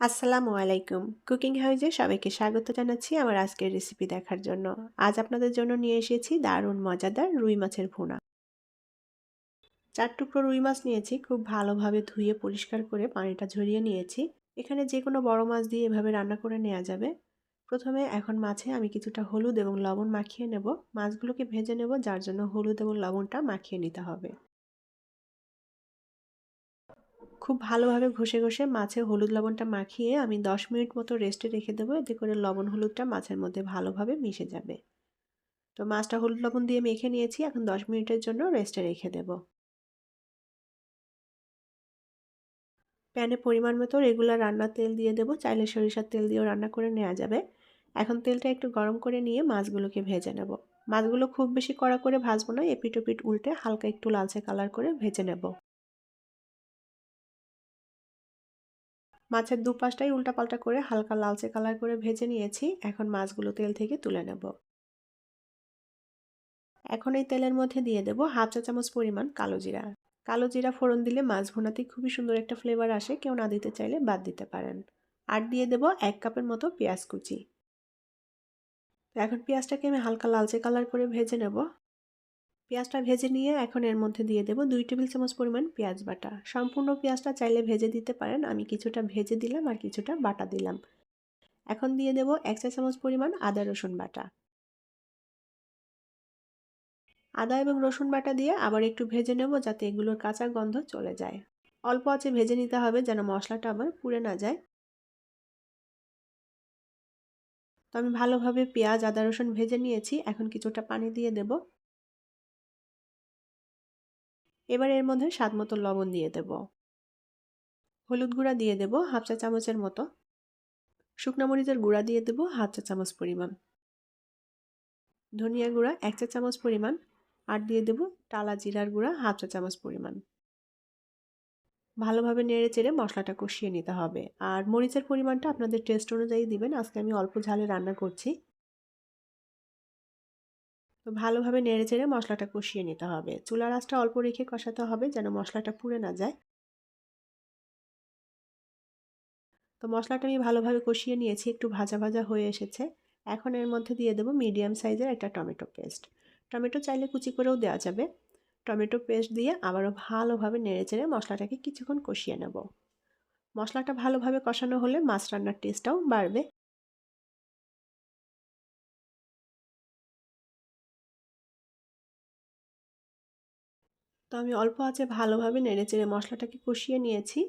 আসসালামু আলাইকুম। কুকিং হাউজে সবাইকে স্বাগত জানাচ্ছি আমার আজকের রেসিপি দেখার জন্য। আজ আপনাদের জন্য নিয়ে এসেছি দারুণ মজাদার রুই মাছের ভুনা। চার টুকরো রুই মাছ নিয়েছি, খুব ভালোভাবে ধুয়ে পরিষ্কার করে পানিটা ঝরিয়ে নিয়েছি। এখানে যে কোনো বড় মাছ দিয়ে এভাবে রান্না করে নেওয়া যাবে। প্রথমে এখন মাছে আমি কিছুটা হলুদ এবং লবণ মাখিয়ে নেব। মাছগুলোকে ভেজে নেব, যার জন্য হলুদ এবং লবণটা মাখিয়ে নিতে হবে। খুব ভালোভাবে ঘষে ঘষে মাছে হলুদ লবণটা মাখিয়ে আমি দশ মিনিট মতো রেস্টে রেখে দেবো। এতে করে লবণ হলুদটা মাছের মধ্যে ভালোভাবে মিশে যাবে। তো মাছটা হলুদ লবণ দিয়ে মেখে নিয়েছি। এখন দশ মিনিটের জন্য রেস্টে রেখে দেব। প্যানে পরিমাণ মতো রেগুলার রান্নার তেল দিয়ে দেবো। চাইলে সরিষার তেল দিয়েও রান্না করে নেওয়া যাবে। এখন তেলটা একটু গরম করে নিয়ে মাছগুলোকে ভেজে নেব। মাছগুলো খুব বেশি কড়া করে ভাজবো না এপিট ওপিট উল্টে হালকা একটু লালচে কালার করে ভেজে নেব। মাছের দুপাশটাই উল্টাপাল্টা করে হালকা লালচে কালার করে ভেজে নিয়েছি। এখন মাছগুলো তেল থেকে তুলে নেব। এখন এই তেলের মধ্যে দিয়ে দেব হাফ চা চামচ পরিমাণ কালো জিরা। কালো জিরা ফোড়ন দিলে মাছ ভুনাতে খুবই সুন্দর একটা ফ্লেভার আসে, কেউ না দিতে চাইলে বাদ দিতে পারেন। আর দিয়ে দেব এক কাপের মতো পেঁয়াজ কুচি। এখন পেঁয়াজটাকে আমি হালকা লালচে কালার করে ভেজে নেব। পেঁয়াজটা ভেজে নিয়ে এখন এর মধ্যে দিয়ে দেবো দুই টেবিল চামচ পরিমাণ পেঁয়াজ বাটা। সম্পূর্ণ পেঁয়াজটা চাইলে ভেজে দিতে পারেন। আমি কিছুটা ভেজে দিলাম আর কিছুটা বাটা দিলাম। এখন দিয়ে দেব এক চা চামচ পরিমাণ আদা রসুন বাটা। আদা এবং রসুন বাটা দিয়ে আবার একটু ভেজে নেব যাতে এগুলোর কাঁচা গন্ধ চলে যায়। অল্প আছে ভেজে নিতে হবে যেন মশলাটা আবার পুড়ে না যায়। তো আমি ভালোভাবে পেঁয়াজ, আদা, রসুন ভেজে নিয়েছি। এখন কিছুটা পানি দিয়ে দেবো। এবার এর মধ্যে স্বাদ মতো লবণ দিয়ে দেব। হলুদ গুঁড়া দিয়ে দেব হাফ চা চামচের মতো। শুকনো মরিচের গুঁড়া দিয়ে দেব হাফ চা চামচ পরিমাণ। ধনিয়া গুঁড়া এক চা চামচ পরিমাণ আর দিয়ে দেব টালা জিরার গুঁড়া হাফ চা চামচ পরিমাণ। ভালোভাবে নেড়ে চেড়ে মশলাটা কষিয়ে নিতে হবে। আর মরিচের পরিমাণটা আপনাদের টেস্ট অনুযায়ী দিবেন। আজকে আমি অল্প ঝালে রান্না করছি। তো ভালোভাবে নেড়ে চেড়ে মশলাটা কষিয়ে নিতে হবে। চুলার আঁচটা অল্প রেখে কষাতে হবে যেন মশলাটা পুড়ে না যায়। তো মশলাটা আমি ভালোভাবে কষিয়ে নিয়েছি, একটু ভাজা ভাজা হয়ে এসেছে। এখন এর মধ্যে দিয়ে দেবো মিডিয়াম সাইজের একটা টমেটো পেস্ট। টমেটো চাইলে কুচি করেও দেওয়া যাবে। টমেটো পেস্ট দিয়ে আবারও ভালোভাবে নেড়ে চেড়ে মশলাটাকে কিছুক্ষণ কষিয়ে নেব। মশলাটা ভালোভাবে কষানো হলে মাছ রান্নার টেস্টটাও বাড়বে। তো আমি অল্প আছে ভালোভাবে নেড়েচেড়ে মশলাটাকে কষিয়ে নিয়েছি।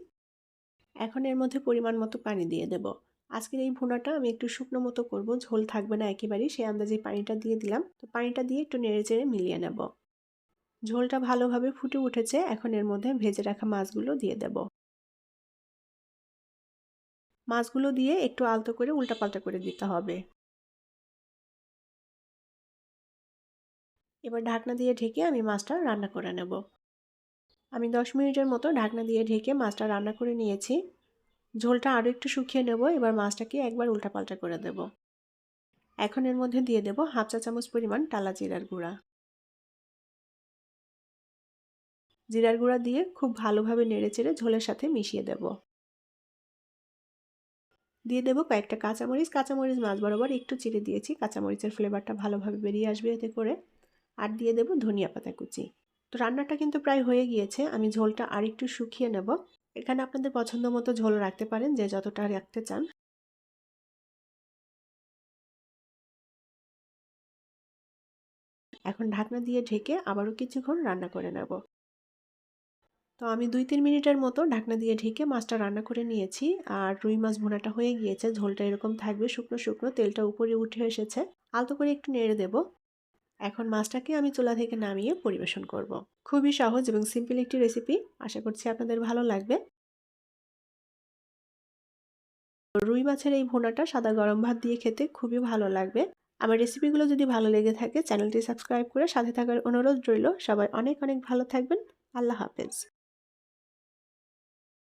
এখন এর মধ্যে পরিমাণ মতো পানি দিয়ে দেব। আজকের এই ভুনাটা আমি একটু শুকনো মতো করব, ঝোল থাকবে না একেবারেই সেই আন্দাজে পানিটা দিয়ে দিলাম। তো পানিটা দিয়ে একটু নেড়েচেড়ে মিলিয়ে নেব। ঝোলটা ভালোভাবে ফুটে উঠেছে, এখন এর মধ্যে ভেজে রাখা মাছগুলো দিয়ে দেব। মাছগুলো দিয়ে একটু আলতো করে উল্টাপাল্টা করে দিতে হবে। এবার ঢাকনা দিয়ে ঢেকে আমি মাছটা রান্না করে নেব। আমি দশ মিনিটের মতো ঢাকনা দিয়ে ঢেকে মাছটা রান্না করে নিয়েছি। ঝোলটা আরও একটু শুকিয়ে নেব, এবার মাছটাকে একবার উল্টাপাল্টা করে দেব। এখন এর মধ্যে দিয়ে দেব হাফ চা চামচ পরিমাণ টালা জিরার গুঁড়া। জিরার গুঁড়া দিয়ে খুব ভালোভাবে নেড়ে চেড়ে ঝোলের সাথে মিশিয়ে দেব। দিয়ে দেবো কয়েকটা কাঁচামরিচ। কাঁচামরিচ মাছ বরাবর একটু চিড়ে দিয়েছি। কাঁচামরিচের ফ্লেভারটা ভালোভাবে বেরিয়ে আসবে এতে করে। আর দিয়ে দেবো ধনিয়া পাতা কুচি। তো রান্নাটা কিন্তু প্রায় হয়ে গিয়েছে। আমি ঝোলটা আর একটু শুকিয়ে নেব। এখানে আপনাদের পছন্দ মতো ঝোল রাখতে পারেন যে যতটা রাখতে চান। এখন ঢাকনা দিয়ে ঢেকে আবারও কিছুক্ষণ রান্না করে নেব। তো আমি দুই তিন মিনিটের মতো ঢাকনা দিয়ে ঢেকে মাছটা রান্না করে নিয়েছি। আর রুই মাছ ভুনাটা হয়ে গিয়েছে। ঝোলটা এরকম থাকবে শুকনো শুকনো, তেলটা উপরে উঠে এসেছে। আলতো করে একটু নেড়ে দেবো। এখন মাছটাকে আমি চুলা থেকে নামিয়ে পরিবেশন করব। খুবই সহজ এবং সিম্পল একটি রেসিপি। আশা করছি আপনাদের ভালো লাগবে। রুই মাছের এই ভোনাটা সাদা গরম ভাত দিয়ে খেতে খুবই ভালো লাগবে। আমার রেসিপিগুলো যদি ভালো লেগে থাকে, চ্যানেলটি সাবস্ক্রাইব করে সাথে থাকার অনুরোধ রইল। সবাই অনেক অনেক ভালো থাকবেন। আল্লাহ হাফেজ।